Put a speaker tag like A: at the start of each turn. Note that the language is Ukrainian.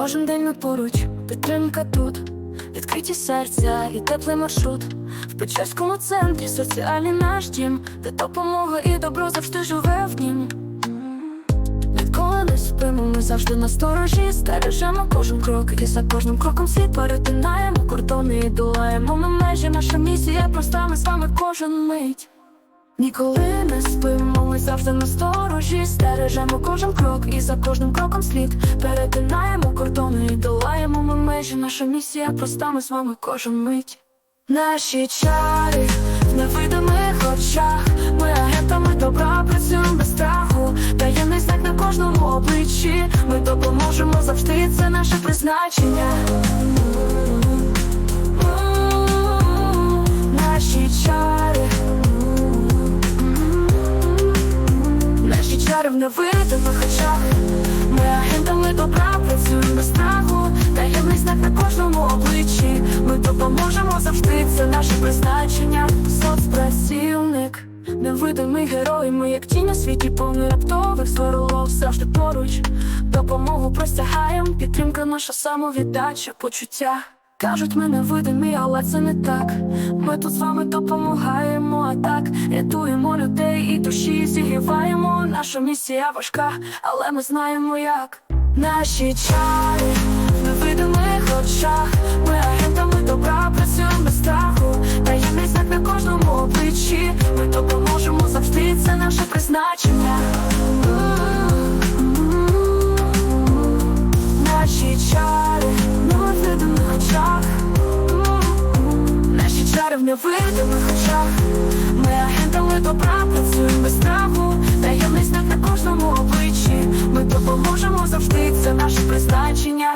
A: Кожен день ми поруч, підтримка тут, відкриті серця і теплий маршрут. В Печерському центрі соціальний наш дім, де допомога і добро завжди живе в нім. Відколи не спимо, ми завжди на сторожі, стережемо кожен крок, і за кожним кроком світ перетинаємо кордони і долаємо ми межі. Наша місія проста, ми з вами кожен мить. Ніколи не спимо, ми завжди на сторожі, стережемо кожен крок, і за кожним кроком слід перетинаємо кордони і долаємо ми межі. Наша місія проста, ми з вами кожен мить. Наші чари в невидимих очах. Ми агентами добра працюємо без страху. Таємний знак на кожному обличчі. Ми допоможемо завжди, це наше призначення. В очах. Ми агентами добра працюємо без страху. Таємний знак на кожному обличчі. Ми допоможемо завжди, це наше призначення. Соцпрацівник, невидимий герой. Ми як тінь у світі повний раптових сваролов завжди поруч. Допомогу простягаєм, підтримка наша самовіддача, почуття. Кажуть, ми невидимі, але це не так. Ми тут з вами допомагаємо, а так рятуємо людей і душі зігріваємо. Наша місія важка, але ми знаємо як. Наші чари невидимих очах. невидимих очах. Ми агентами добра працюємо без страху. Таємниць на кожному обличчі. Ми допоможемо завжди, це наше призначення.